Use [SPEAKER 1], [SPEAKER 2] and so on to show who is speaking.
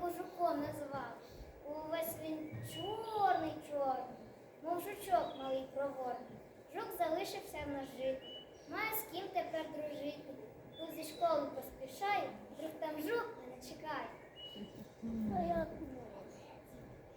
[SPEAKER 1] його жуком назвав. Увесь він чорний, чорний, мов жучок малий проворний. Жук залишився на нас жити. Має з ким тепер дружити. Тут зі школи поспішає.